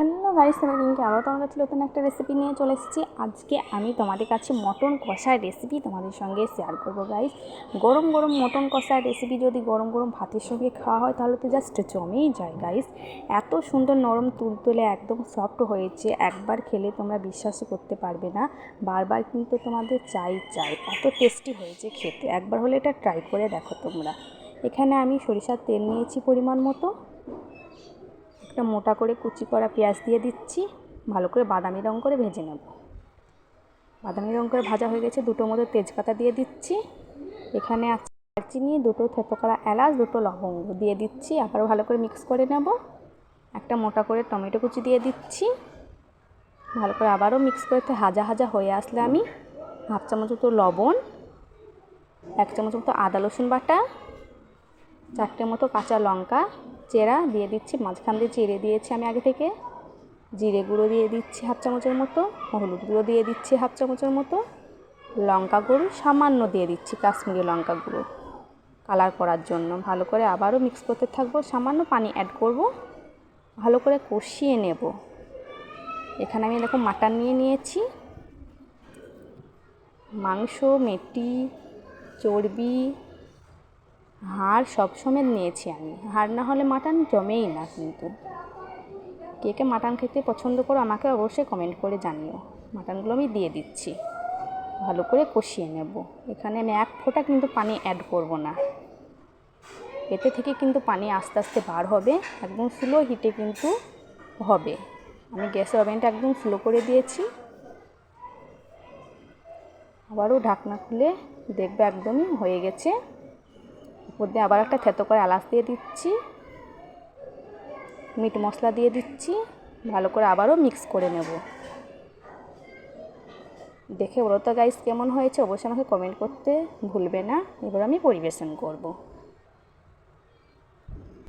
Hello guys তোমার দিনকে আবার তোমার কাছে নতুন একটা রেসিপি নিয়ে চলে এসেছি। আজকে আমি তোমাদের কাছে মটন কষার রেসিপি তোমাদের সঙ্গে শেয়ার করব গাইস গরম গরম মটন কষার রেসিপি যদি গরম গরম ভাতের সঙ্গে খাওয়া হয়, তাহলে তো জাস্ট জমেই যায় গাইস এত সুন্দর নরম তুলতুলে একদম সফট হয়েছে, একবার খেলে তোমরা বিশ্বাসই করতে পারবে না। বারবার কিন্তু তোমাদের চাই চাই। এত টেস্টি হয়েছে খেতে। একবার হলে এটা ট্রাই করে দেখো তোমরা। এখানে আমি সরিষার তেল নিয়েছি পরিমাণ মতো। একটা মোটা করে কুচি করা পেঁয়াজ দিয়ে দিচ্ছি। ভালো করে বাদামি রঙ করে ভেজে নেব। বাদামি রঙ করে ভাজা হয়ে গেছে দুটো মতো তেজপাতা দিয়ে দিচ্ছি। এখানে আছে দারচিনি, দুটো থেতো করা এলাচ, দুটো লবঙ্গ দিয়ে দিচ্ছি। আবারও ভালো করে মিক্স করে নেব। একটা মোটা করে টমেটো কুচি দিয়ে দিচ্ছি। ভালো করে আবারও মিক্স করে হাজা হাজা হয়ে আসলে আমি হাফ চামচ মতো লবণ, এক চামচ মতো আদা রসুন বাটা, চারটে মতো কাঁচা লঙ্কা চেরা দিয়ে দিচ্ছি, মাঝখান দিয়ে চিড়ে দিয়েছি আমি আগে থেকে। জিরে গুঁড়ো দিয়ে দিচ্ছি হাফ চামচের মতো, হলুদ গুঁড়ো দিয়ে দিচ্ছি হাফ চামচের মতো। লঙ্কা গুঁড়ো সামান্য দিয়ে দিচ্ছি, কাশ্মীরি লঙ্কা গুঁড়ো। কালার করার জন্য ভালো করে আবারও মিক্স করতে থাকব, সামান্য পানি অ্যাড করব, ভালো করে কষিয়ে নেব। এখানে আমি এরকম মাটন নিয়ে নিয়েছি। মাংস মেটি চর্বি হাড় সব সমেত নিয়েছি আমি। হাড় না হলে মাটন জমেই না কিন্তু। কে কে মাটন খেতে পছন্দ করো আমাকে অবশ্যই কমেন্ট করে জানিও। মাটনগুলো আমি দিয়ে দিচ্ছি। ভালো করে কষিয়ে নেব। এখানে আমি এক ফোঁটা কিন্তু পানি অ্যাড করব না। এতে থেকে কিন্তু পানি আস্তে আস্তে বার হবে, একদম স্লো হিটে কিন্তু হবে। আমি গ্যাসের ওভেনটা একদম স্লো করে দিয়েছি। আবারও ঢাকনা খুলে দেখবে একদমই হয়ে গেছে। দিয়ে আবার একটা থেতো করে এলাচ দিয়ে দিচ্ছি। মিট মশলা দিয়ে দিচ্ছি। ভালো করে আবারও মিক্স করে নেব। দেখে বলো তো গাইস কেমন হয়েছে? অবশ্যই আমাকে কমেন্ট করতে ভুলবে না। এবার আমি পরিবেশন করব।